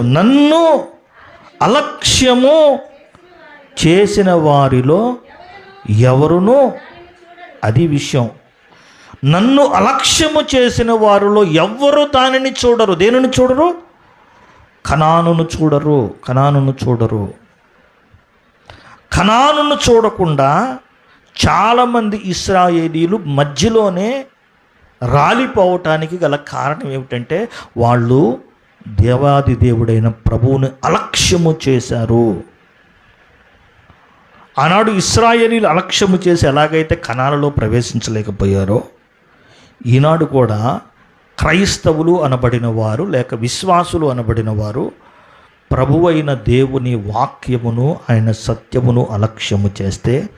నన్ను అలక్ష్యము చేసిన వారిలో ఎవరునూ అది విషయం. నన్ను అలక్ష్యము చేసిన వారిలో ఎవ్వరు దానిని చూడరు. దేనిని చూడరు? కణానును చూడరు. కణానును చూడరు. కణానును చూడకుండా చాలామంది ఇస్రాయేలీలు మధ్యలోనే రాలిపోవటానికి గల కారణం ఏమిటంటే వాళ్ళు దేవాది దేవుడైన ప్రభువుని అలక్ష్యము చేశారు. ఆనాడు ఇస్రాయేలీలు అలక్ష్యము చేసి ఎలాగైతే కణాలలో ప్రవేశించలేకపోయారో ఈనాడు కూడా క్రైస్తవులు అనబడిన వారు లేక విశ్వాసులు అనబడిన వారు ప్రభువైన దేవుని వాక్యమును ఆయన సత్యమును అలక్ష్యము చేస్తే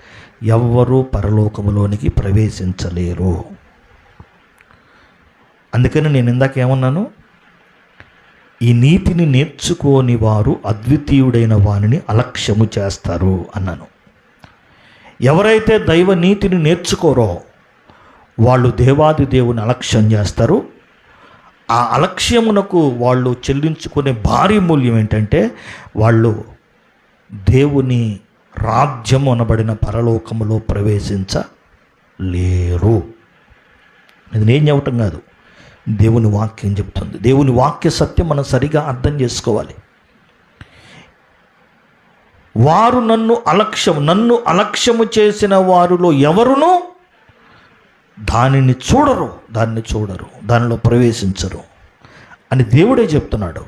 ఎవ్వరూ పరలోకములోనికి ప్రవేశించలేరు. అందుకని నేను ఇందాక ఏమన్నాను? ఈ నీతిని నేర్చుకోని వారు అద్వితీయుడైన వానిని అలక్ష్యము చేస్తారు అన్నాను. ఎవరైతే దైవ నీతిని నేర్చుకోరో వాళ్ళు దేవాది దేవుని అలక్ష్యం చేస్తారు. ఆ అలక్ష్యమునకు వాళ్ళు చెల్లించుకునే భారీ మూల్యం ఏంటంటే వాళ్ళు దేవుని రాజ్యం అనబడిన పరలోకములో ప్రవేశించలేరు. ఇది నేను చెప్పటం కాదు. దేవుని వాక్యం చెప్తుంది దేవుని వాక్య సత్యం మనం సరిగా అర్థం చేసుకోవాలి. వారు నన్ను అలక్ష్యం నన్ను అలక్ష్యము చేసిన వారిలో ఎవరునూ దానిని చూడరు దాన్ని చూడరు దానిలో ప్రవేశించరు అని దేవుడే చెప్తున్నాడు.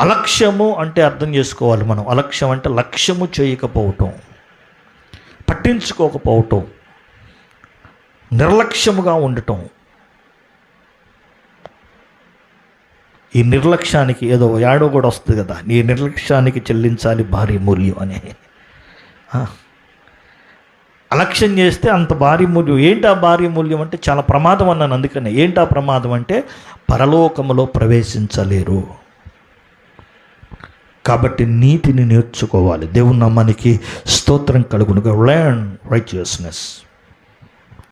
అలక్ష్యము అంటే అర్థం చేసుకోవాలి మనం. అలక్ష్యం అంటే లక్ష్యము చేయకపోవటం పట్టించుకోకపోవటం నిర్లక్ష్యముగా ఉండటం. ఈ నిర్లక్ష్యానికి ఏదో యాడో కూడా వస్తుంది కదా. నీ నిర్లక్ష్యానికి చెల్లించాలి భారీ మూల్యం అని. అలక్ష్యం చేస్తే అంత భారీ మూల్యం. ఏంటి ఆ భారీ మూల్యం అంటే చాలా ప్రమాదం అన్నాను అందుకనే. ఏంటి ఆ ప్రమాదం అంటే పరలోకములో ప్రవేశించలేరు. కాబట్టి నీతిని నేర్చుకోవాలి. దేవుని నమ్మానికి స్తోత్రం కలుగునుగా. Learn righteousness